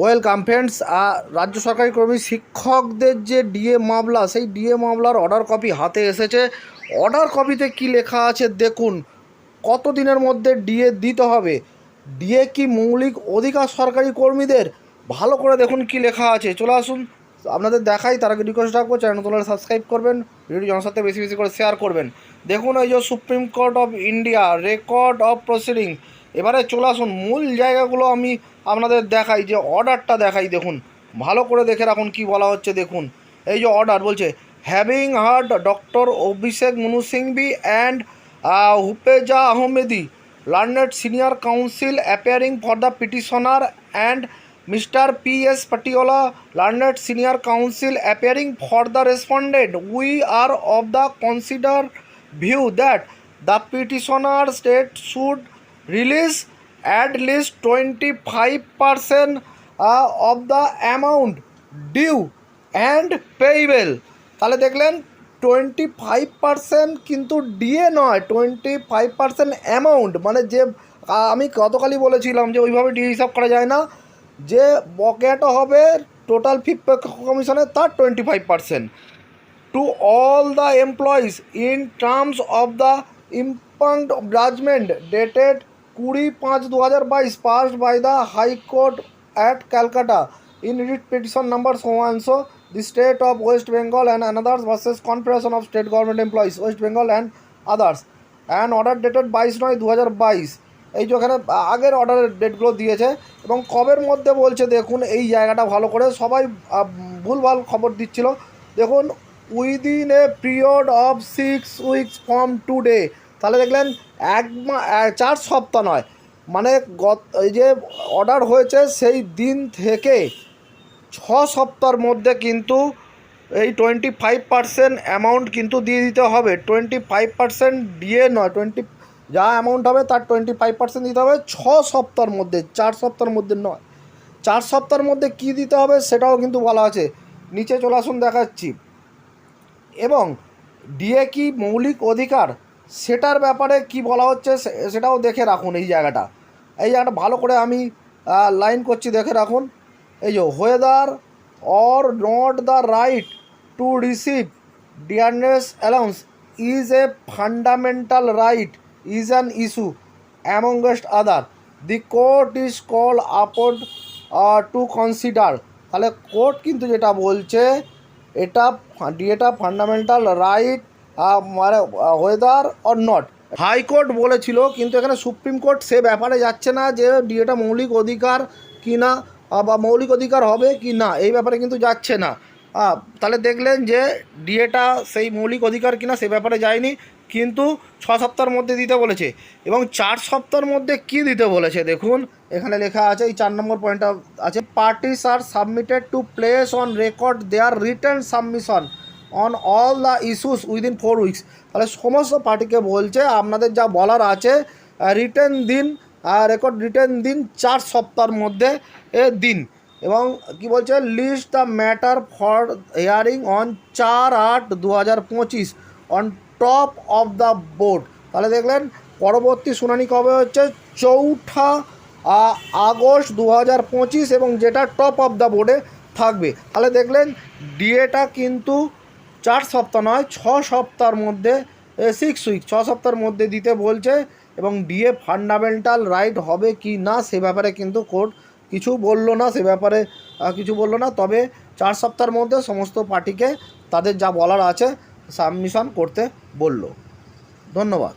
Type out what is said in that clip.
Welcome friends রাজ্য সরকারি কর্মী শিক্ষকদের যে ডিএ মামলা, সেই ডিএ মামলার অর্ডার কপি হাতে এসেছে। অর্ডার কপিতে কি লেখা আছে দেখুন কত দিনের মধ্যে ডিএ দিতে হবে? ডিএ কি মৌলিক অধিকার সরকারি কর্মীদের? ভালো করে দেখুন কি লেখা আছে। চলে আসুন, আপনাদের দেখাই, তার আগে রিকোয়েস্ট রাখব চ্যানেল তোলার সাবস্ক্রাইব করবেন ভিডিও জনসাথে বেশি বেশি করে শেয়ার করবেন। দেখুন এই যে supreme court of India record of proceeding এবারে চলে আসুন মূল জায়গাগুলো আমি আপনাদের দেখাই যে অর্ডারটা দেখাই দেখুন ভালো করে দেখে রাখুন কি বলা হচ্ছে দেখুন এই যে অর্ডার বলছে having heard doctor Abhishek Manu Singhvi and হুপেজা Ahmadi learned senior counsel appearing for the petitioner and mister P S P.S. Patiola, senior counsel counsel for the the we are are the consider view that the petitioner state state should release at least 25% uh, of the amount due and payable. তাহলে দেখলেন twenty five percent কিন্তু DA নয় twenty five percent amount মানে যে আমি গতকালই বলেছিলাম যে ওইভাবে ডিএ হিসাব করা যায় না যে বকেয়াটা হবে টোটাল ফি কমিশনের তার twenty five percent to all the employees in terms of the impugned judgment dated কুড়ি পাঁচ দু হাজার বাইশ passed by the high court at Calcutta in writ petition number সোয়ানশো the state of West Bengal and anothers versus confederation of state government employees West Bengal and others and order dated বাইশ নয় দু হাজার বাইশ। এই যে ওখানে আগের অর্ডারের ডেটগুলো দিয়েছে এবং কবের মধ্যে বলছে, দেখুন, এই জায়গাটা ভালো করে সবাই ভুলভাল খবর দিচ্ছিল। দেখুন within a period of six weeks from today তাহলে দেখলেন এক চার সপ্তাহ নয়। মানে গত, এই যে অর্ডার হয়েছে সেই দিন থেকে ছ সপ্তাহের মধ্যে কিন্তু এই টোয়েন্টি ফাইভ পার্সেন্ট অ্যামাউন্ট কিন্তু দিয়ে দিতে হবে। টোয়েন্টি ফাইভ পার্সেন্ট দিয়ে নয় টোয়েন্টি যা অ্যামাউন্ট হবে তার টোয়েন্টি ফাইভ পার্সেন্ট দিতে হবে। ছ সপ্তাহের মধ্যে, চার সপ্তাহের মধ্যে নয়। চার সপ্তাহের মধ্যে কি দিতে হবে সেটাও কিন্তু বলা আছে। নিচে চলে আসুন দেখাচ্ছি। এবং ডিএ কি মৌলিক অধিকার? সেটার ব্যাপারে কি বলা হচ্ছে সেটাও দেখে রাখুন এই জায়গাটা। এই জায়গাটা ভালো করে আমি লাইন করছি, দেখে রাখুন। এই যে whether or not the right to receive dearness allowance is a fundamental right is an issue amongst other the court is call upon to consider তাহলে কোর্ট কিন্তু যেটা বলছে, এটা ডিএটা ফান্ডামেন্টাল রাইট মানে whether or not high court বলেছিল, কিন্তু এখানে সুপ্রিম কোর্ট সে ব্যাপারে যাচ্ছে না যে ডিএটা মৌলিক অধিকার কি না বা মৌলিক অধিকার হবে কি না, এই ব্যাপারে কিন্তু যাচ্ছে না। তাহলে দেখলেন যে ডিএটা সেই মৌলিক অধিকার কিনা সে ব্যাপারে যায়নি, কিন্তু ছ সপ্তাহের মধ্যে দিতে বলেছে। এবং চার সপ্তাহের মধ্যে কি দিতে বলেছে, দেখুন, এখানে লেখা আছে, এই চার নম্বর পয়েন্টটা আছে parties are submitted to place on record their return submission on all the issues within four weeks তাহলে সমস্ত পার্টিকে বলছে, আপনাদের যা বলার আছে রিটার্ন দিন রেকর্ড রিটার্ন দিন চার সপ্তাহের মধ্যে এ দিন। এবং কি বলছে list the matter for hearing on চার আট দু হাজার পঁচিশ on top of the board তাহলে দেখলেন, পরবর্তী শুনানি কবে হচ্ছে? চৌঠা আগস্ট দু হাজার পঁচিশ এবং যেটা টপ অফ দ্য বোর্ডে থাকবে। তাহলে দেখলেন ডিএটা কিন্তু চার সপ্তাহ নয়, ছ সপ্তাহের মধ্যে সিক্স উইক ছ সপ্তাহের মধ্যে দিতে বলছে এবং ডিএ ফান্ডামেন্টাল রাইট হবে কি না সে ব্যাপারে কিন্তু কোর্ট কিছু বলল না, সে ব্যাপারে কিছু বলল না। তবে চার সপ্তাহের মধ্যে সমস্ত পার্টিকে তাদের যা বলার আছে সাবমিশন করতে বলল। ধন্যবাদ।